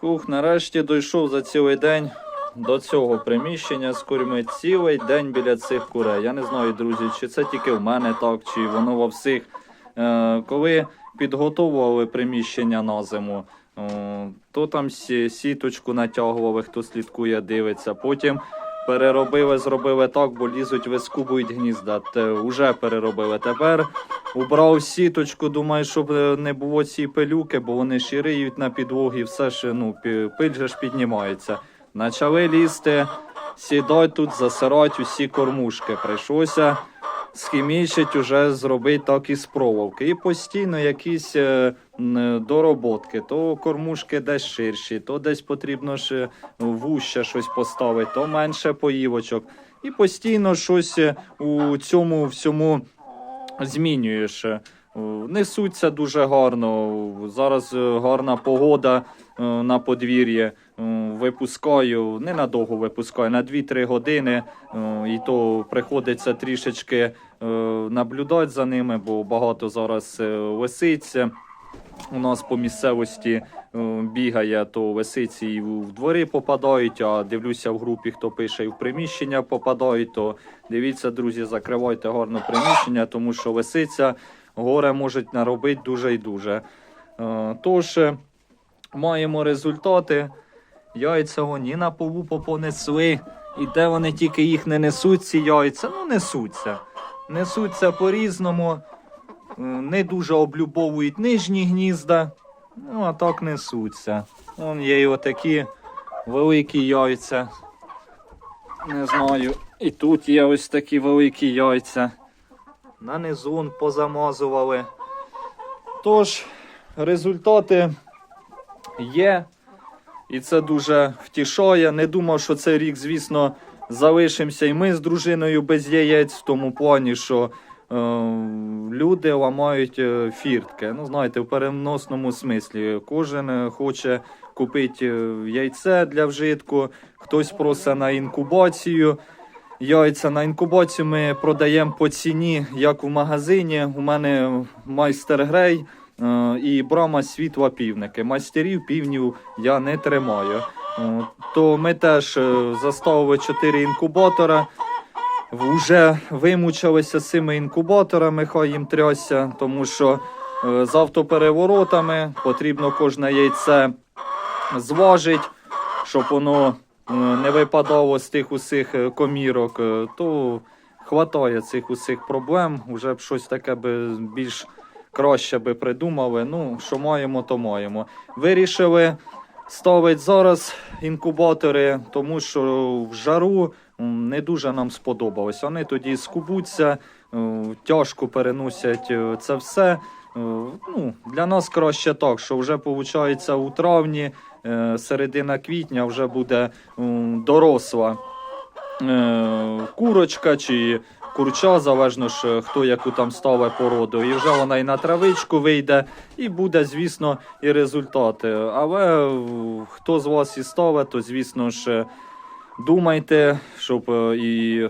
Хух, нарешті дійшов за цілий день до цього приміщення з курми. Цілий день біля цих курей. Я не знаю, друзі, чи це тільки в мене так, чи воно во всіх. Е, коли підготовували приміщення на зиму, е, то там сі- сіточку натягували, хто слідкує, дивиться. Потім переробили, зробили так, бо лізуть, вискубують гнізда. Те, уже переробили. Тепер убрав сіточку, думаю, щоб е, не було ці пилюки, бо вони ще на підлогі, все ж ну, пиль же ж піднімається. Почали лізти, сідать тут, засирать усі кормушки. Прийшлося схімічить, уже зробити так і з проволоки. І постійно якісь е, дороботки. То кормушки десь ширші, то десь потрібно ж вуще щось поставити, то менше поївочок. І постійно щось е, у цьому всьому змінюєш. Е, Несуться дуже гарно. Зараз гарна погода на подвір'ї. Е, Випускаю, ненадовго випускаю, на 2-3 години. Е, І то приходиться трішечки е, наблюдати за ними, бо багато зараз е, лисиць. У нас по місцевості е, бігає, то лисиці і в двори попадають, а дивлюся в групі, хто пише, і в приміщення попадають, то дивіться, друзі, закривайте гарно приміщення, тому що лисиця горе можуть наробити дуже і дуже. Е, Тож, е, маємо результати. Яйця вони на полу понесли. І де вони тільки їх не несуть, ці яйця, ну несуться. Несуться по-різному. Е, Не дуже облюбовують нижні гнізда. Ну, а так несуться. Вон є і отакі великі яйця. Не знаю. І тут є ось такі великі яйця. На низун позамазували. Тож, результати є. І це дуже втішає. Не думав, що цей рік, звісно, залишимося і ми з дружиною без яєць, в тому плані, що е, люди ламають е, фіртки. Ну, знаєте, в переносному смислі. Кожен е, хоче купити е, яйце для вжитку, хтось просить на інкубацію. Яйця на інкубацію ми продаємо по ціні, як у магазині. У мене майстер грей і брама світла півники. Майстерів півнів я не тримаю. Е, То ми теж е, заставили 4 інкубатора. Вже вимучилися з цими інкубаторами, хай їм трясся, тому що е, з автопереворотами потрібно кожне яйце зважить, щоб воно е, не випадало з тих усіх е, комірок, е, то хватає цих усіх проблем. Уже б щось таке більш краще би придумали. Ну, що маємо, то маємо. Вирішили ставити зараз інкубатори, тому що в жару не дуже нам сподобалось. Вони тоді скубуться, е, тяжко переносять е, це все. Е, Ну, для нас краще так, що вже виходить у травні, середина квітня вже буде доросла курочка чи курча, залежно ж, хто яку там ставить породу. І вже вона і на травичку вийде, і буде, звісно, і результати. Але е, хто з вас і ставить, то звісно ж думайте, щоб е, і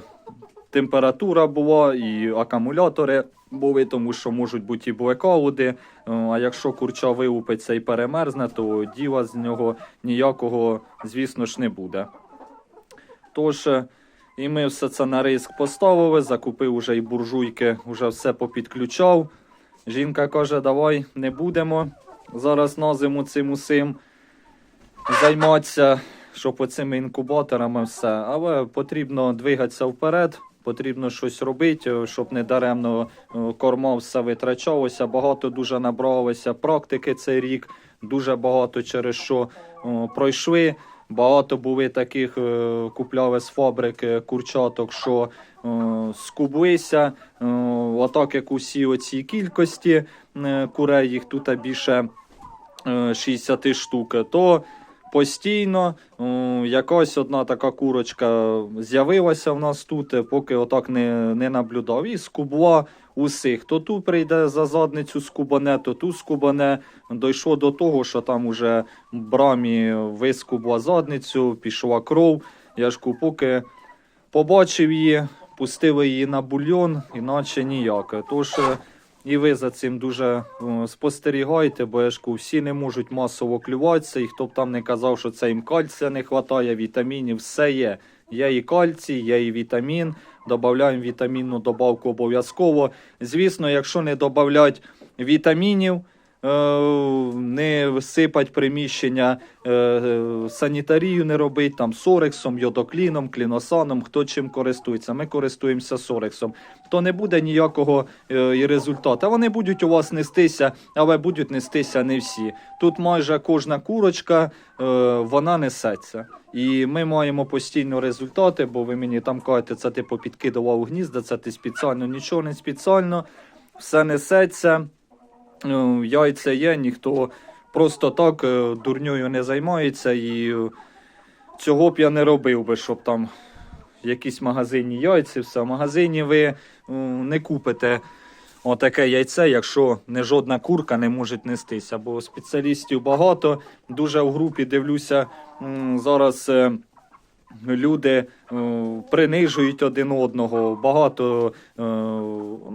температура була, і акумулятори були, тому що можуть бути і блекаути. Е, А якщо курча вилупиться і перемерзне, то діла з нього ніякого, звісно ж, не буде. Тож, е, і ми все це на риск поставили, закупив уже і буржуйки, вже все попідключав. Жінка каже, давай не будемо зараз на зиму цим усім займатися, щоб оцими інкубаторами все. Але потрібно двигатися вперед, потрібно щось робити, щоб не даремно е, корма все витрачалося. Багато дуже набралося практики цей рік, дуже багато через що е, пройшли. Багато були таких, е, купляли з фабрики курчаток, що е, скублися. Е, отак, як усі оці кількості е, курей, їх тут більше е, 60 штук, то постійно е, якась одна така курочка з'явилася в нас тут, е, поки отак не, не наблюдав. І скубла усіх. То ту прийде за задницю скубане, то ту скубане. Дійшло до того, що там уже брамі вискубла задницю, пішла кров. Я ж поки побачив її, пустили її на бульйон, іначе ніяк. Тож е, І ви за цим дуже е, спостерігайте, бо я ж кажу, всі не можуть масово клюватися, і хто б там не казав, що це їм кальція не вистачає, вітамінів, все є. Є і кальцій, є і вітамін. Додаємо вітамінну добавку обов'язково. Звісно, якщо не додавати вітамінів, не сипать приміщення, е, е, санітарію не робить, там сорексом, йодокліном, кліносаном, хто чим користується. Ми користуємося сорексом. То не буде ніякого е, і результату. Вони будуть у вас нестися, але будуть нестися не всі. Тут майже кожна курочка е, вона несеться. І ми маємо постійно результати, бо ви мені там кажете, це ти попідкидував гнізда, це ти спеціально, нічого не спеціально, все несеться. Е, Яйця є, ніхто просто так е, дурньою не займається. І е, цього б я не робив би, щоб там якісь магазинні яйці, все. В магазині ви не купите отаке яйце, якщо не жодна курка не може нестися. Бо спеціалістів багато. Дуже в групі дивлюся зараз. Люди е, принижують один одного, багато е,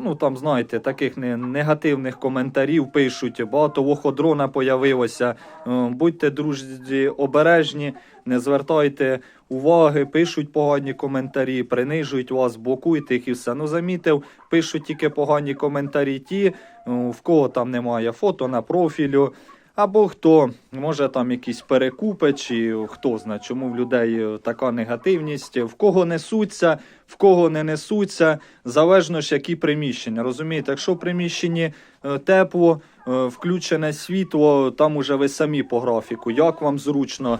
ну там знаєте, таких не, негативних коментарів пишуть. Багато воходрона появилося. Е, будьте друзі, обережні, не звертайте уваги, пишуть погані коментарі, принижують вас, блокуйте їх і все. Ну замітив, пишуть тільки погані коментарі ті, в кого там немає фото на профілю. Або хто, може там якісь перекупи, чи хто знає, чому в людей е, така негативність, в кого несуться, в кого не несуться, залежно ж які приміщення. Розумієте, якщо в приміщенні е, тепло, е, включене світло, там уже ви самі по графіку, як вам зручно,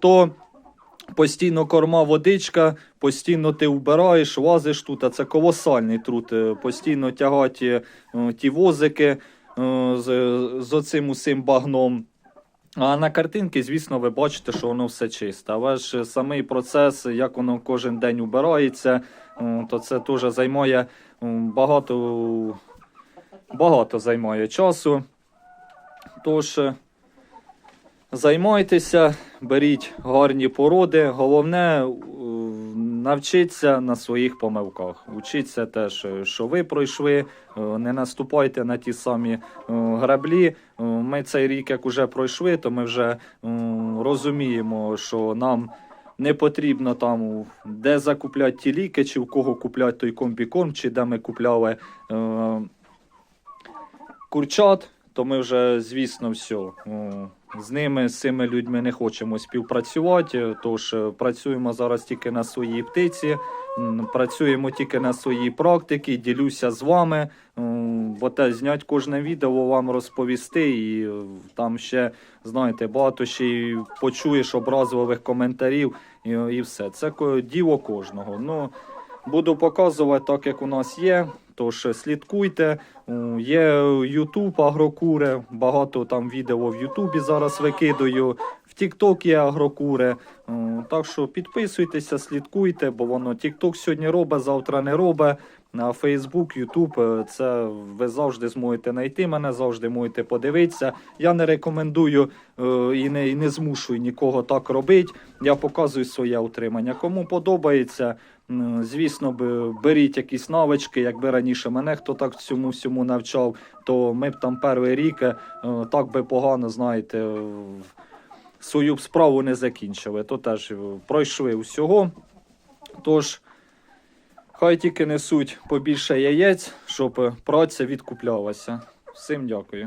то постійно корма, водичка, постійно ти вбираєш, лазиш тут, а це колосальний труд. Постійно тягати ті возики з, з оцим усім багном. А на картинки, звісно, ви бачите, що воно все чисте. Але ж самий процес, як воно кожен день убирається, е, то це теж займає е, багато, багато займає часу. Тож е, займайтеся, беріть гарні породи. Головне навчитися на своїх помилках. Учіться теж, е, що ви пройшли, е, не наступайте на ті самі е, граблі. Ми цей рік, як уже пройшли, то ми вже розуміємо, що нам. Не потрібно там де закупляти ті ліки, чи в кого купляти той комбікорм, чи де ми купляли курчат, то ми вже, звісно, все. З ними, з цими людьми не хочемо співпрацювати. Тож е, працюємо зараз тільки на своїй птиці, працюємо тільки на своїй практиці, ділюся з вами. Бо те знять кожне відео вам розповісти, і е, там ще, знаєте, багато ще й почуєш образливих коментарів і, і все. Це діло кожного. Ну, буду показувати так, як у нас є. Тож е, слідкуйте. Є YouTube агрокури, багато там відео в Ютубі зараз викидаю. В TikTok є агрокури. М, Так що підписуйтеся, слідкуйте, бо воно TikTok сьогодні робить, завтра не робить. А Facebook, YouTube, е, це ви завжди зможете знайти мене, завжди можете подивитися. Я не рекомендую е, і не, і не змушую нікого так робити. Я показую своє утримання. Кому подобається, звісно, беріть якісь навички. Якби раніше мене хто так цьому всьому навчав, то ми б там перший рік е, так би погано, знаєте, свою справу не закінчили. То теж е, пройшли усього. Тож. Хай тільки несуть побільше яєць, щоб праця відкуплялася. Всім дякую.